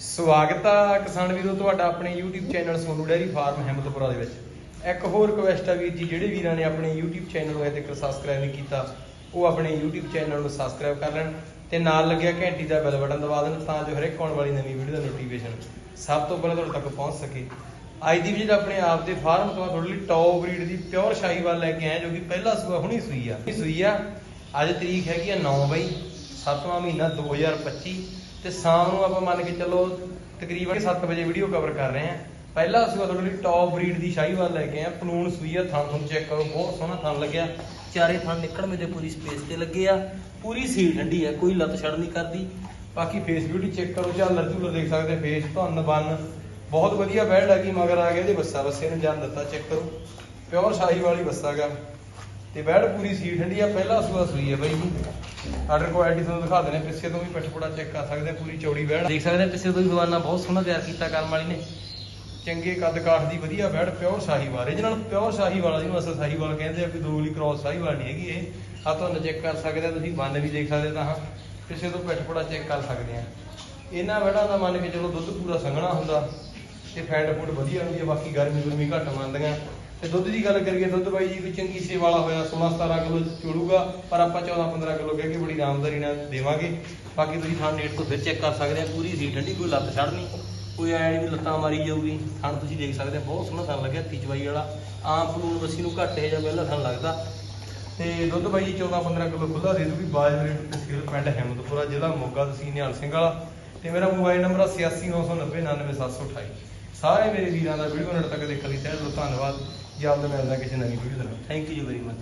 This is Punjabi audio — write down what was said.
ਸਵਾਗਤ ਆ ਕਿਸਾਨ ਵੀਰੋ, ਤੁਹਾਡਾ ਆਪਣੇ YouTube channel Sonu dairy farm Himmatpura ਦੇ ਵਿੱਚ। ਇੱਕ ਹੋਰ ਰਿਕਵੈਸਟ ਆ ਵੀਰ ਜੀ, ਜਿਹੜੇ ਵੀਰਾਂ ਨੇ ਆਪਣੇ YouTube ਚੈਨਲ ਨੂੰ ਅਜੇ ਤੱਕ ਸਬਸਕ੍ਰਾਈਬ ਨਹੀਂ ਕੀਤਾ, ਉਹ ਆਪਣੇ YouTube ਚੈਨਲ ਨੂੰ ਸਬਸਕ੍ਰਾਈਬ ਕਰ ਲੈਣ ਤੇ ਨਾਲ ਲੱਗਿਆ ਘੰਟੀ ਦਾ ਬੈਲ ਬਟਨ ਦਬਾ ਦੇਣ ਤਾਂ ਜੋ ਹਰੇਕ ਆਉਣ ਵਾਲੀ ਨਵੀਂ ਵੀਡੀਓ ਦਾ ਨੋਟੀਫਿਕੇਸ਼ਨ ਸਭ ਤੋਂ ਪਹਿਲਾਂ ਤੁਹਾਡੇ ਤੱਕ ਪਹੁੰਚ ਸਕੇ। ਅੱਜ ਦੀ ਵੀਡੀਓ ਆਪਣੇ ਆਪ ਦੇ ਫਾਰਮ ਤੋਂ ਤੁਹਾਡੇ ਲਈ ਟੌਪ ਬਰੀਡ ਦੀ ਪਿਓਰ ਸ਼ਾਹੀਵਾਲ ਲੈ ਕੇ ਆਏ ਜੋ ਕਿ ਪਹਿਲਾ ਸੂਆ ਹੁਣੀ ਸੂਈ ਆ। ਸੂਈ ਆ, ਅੱਜ ਤਰੀਕ ਹੈਗੀ ਆ 9 ਬਈ 7ਵਾਂ ਮਹੀਨਾ 2025 ਤੇ ਸ਼ਾਮ ਨੂੰ ਆਪਾਂ ਮੰਨ ਕੇ ਚੱਲੋ ਤਕਰੀਬਨ 7 ਵਜੇ ਵੀਡੀਓ ਕਵਰ ਕਰ ਰਹੇ ਹਾਂ। ਪਹਿਲਾਂ ਅਸੀਂ ਤੁਹਾਡੇ ਲਈ ਟੌਪ ਬਰੀਡ ਦੀ ਸ਼ਾਹੀਵਾਲ ਲੈ ਕੇ ਆਏ ਪਲੂਨ ਸੂਈ ਆ, ਥਣ ਤੁਹਾਨੂੰ ਚੈੱਕ ਕਰੋ, ਬਹੁਤ ਸੋਹਣਾ ਥਣ ਲੱਗਿਆ। ਚਾਰੇ ਥਣ ਨਿਕਲ ਦੇ ਪੂਰੀ ਸਪੇਸ ਤੇ ਲੱਗੇ ਆ। ਪੂਰੀ ਸੀਲ ਠੰਡੀ ਆ, ਕੋਈ ਲੱਤ ਛੜ ਨਹੀਂ ਕਰਦੀ। ਬਾਕੀ ਫੇਸ ਬਿਊਟੀ ਚੈੱਕ ਕਰੋ ਝਾਲਰ ਝੂਲਰ ਦੇਖ ਸਕਦੇ ਫੇਸ ਧੁੰਨ, ਬੰਨ। ਬਹੁਤ ਵਧੀਆ ਬੈਡ ਹੈਗੀ ਮਗਰ ਆ ਗਿਆ ਇਹਦੇ ਬੱਸਾ, ਬੱਸੇ ਨੂੰ ਜਾਨ ਦਿੱਤਾ ਚੈੱਕ ਕਰੋ। ਪਿਓਰ ਸ਼ਾਹੀ ਵਾਲੀ ਬੱਸਾਗਾ ਤੇ ਬੈਡ ਪੂਰੀ ਸੀ ਠੰਡੀ ਆ, ਪਹਿਲਾ ਸੂਆ ਸੂਈ ਹੈ ਬਾਈ। ਜੀ ਆਰਡਰ ਕੁਆਲਿਟੀ ਤੁਹਾਨੂੰ ਦਿਖਾ ਦਿੰਦੇ ਪਿੱਛੇ ਤੋਂ ਵੀ ਪਿੱਠਪੜਾ ਚੈੱਕ ਕਰ ਸਕਦੇ ਪੂਰੀ ਚੌੜੀ ਬੈਡ ਦੇਖ ਸਕਦੇ ਪਿੱਛੇ ਤੋਂ ਵੀ ਹਵਾਨਾ ਬਹੁਤ ਸੋਹਣਾ ਤਿਆਰ ਕੀਤਾ ਕਰਮ ਵਾਲੀ ਨੇ। ਚੰਗੇ ਕੱਦ ਕਾਠ ਦੀ ਵਧੀਆ ਬੈਡ ਪਿਓਰ ਸ਼ਾਹੀਵਾਲ। ਨੂੰ ਪਿਓਰ ਸ਼ਾਹੀਵਾਲ ਜਿਹਨੂੰ ਅਸਲ ਸ਼ਾਹੀਵਾਲ ਕਹਿੰਦੇ ਆ ਕਿ ਦੋ ਵਾਲੀ ਕ੍ਰਾਸ ਸ਼ਾਹੀਵਾਲ ਨਹੀਂ ਹੈਗੀ ਇਹ। ਆ ਤੁਹਾਨੂੰ ਚੈੱਕ ਕਰ ਸਕਦੇ ਆ, ਤੁਸੀਂ ਬੰਨ ਵੀ ਦੇਖ ਸਕਦੇ ਤਾਂ ਹਾਂ। ਪਿੱਛੇ ਤੋਂ ਪਿੱਠਪੜਾ ਚੈੱਕ ਕਰ ਸਕਦੇ ਆ। ਇਹਨਾਂ ਬੈਡਾਂ ਦਾ ਮੰਨ ਕੇ ਚਲੋ ਦੁੱਧ ਪੂਰਾ ਸੰਘਣਾ ਹੁੰਦਾ, ਤੇ ਫੈਟ ਫੂਡ ਵਧੀਆ ਹੁੰਦੀ ਹੈ ਬਾਕੀ ਗਰਮੀ ਗੁਰਮੀ ਘੱਟ ਮੰਨਦੀਆਂ। ਤੇ ਦੁੱਧ ਦੀ ਗੱਲ ਕਰੀਏ, ਦੁੱਧ ਬਾਈ ਜੀ ਵੀ ਚੰਗੀ ਸੇ ਵਾਲਾ ਹੋਇਆ 16 17 ਕਿਲੋ ਚੋੜੂਗਾ, ਪਰ ਆਪਾਂ 14 15 ਕਿਲੋ ਕਹਿ ਕੇ ਬੜੀ ਆਰਾਮਦਾਰੀ ਨਾਲ ਦੇਵਾਂਗੇ। ਬਾਕੀ ਤੁਸੀਂ ਥਾਂ ਨੇੜ ਤੋਂ ਫਿਰ ਚੈੱਕ ਕਰ ਸਕਦੇ ਆ, ਪੂਰੀ ਸੀ ਠੰਡੀ, ਕੋਈ ਲੱਤ ਛੜ ਨਹੀਂ ਕੋਈ ਐ ਵੀ ਲੱਤਾਂ ਮਾਰੀ ਜਾਊਗੀ ਥਣ ਤੁਸੀਂ ਦੇਖ ਸਕਦੇ ਆ, ਬਹੁਤ ਸੋਹਣਾ ਥਣ ਲੱਗਿਆ ਤੀਜਵਾਈ ਵਾਲਾ। ਆਮ ਪਲੂਣ ਬੱਸੀ ਨੂੰ ਘੱਟ ਹੈ ਜਾਂ ਪਹਿਲਾਂ ਥਣ ਲੱਗਦਾ। ਤੇ ਦੁੱਧ ਬਾਈ ਜੀ 14 15 ਕਿਲੋ ਖੁੱਲਾ ਦੇ ਦੂਗੀ ਬਾਜ ਰੇਟ ਪਿੰਡ ਹਿੰਮਤਪੁਰਾ ਜ਼ਿਲ੍ਹਾ ਮੋਗਾ ਤਹਿਸੀਲ ਨਿਹਾਲ ਸਿੰਘ ਵਾਲਾ। ਤੇ ਮੇਰਾ ਮੋਬਾਈਲ ਨੰਬਰ 8699099728 ਸਾਰੇ ਮੇਰੇ ਵੀਰਾਂ ਦਾ ਵੀਡੀਓ ਨੇੜ ਤੱਕ ਦੇਖਣ ਲਈ ਤਹਿ ਦਿਲੋਂ ਧੰਨਵਾਦ। ਜੀ ਆਪ ਦਾ ਮਿਲਦਾ ਕਿਸੇ ਨਵੀਂ ਵੀਡੀਓ ਦੇ ਨਾਲ ਥੈਂਕ ਯੂ ਵੈਰੀ ਮਚ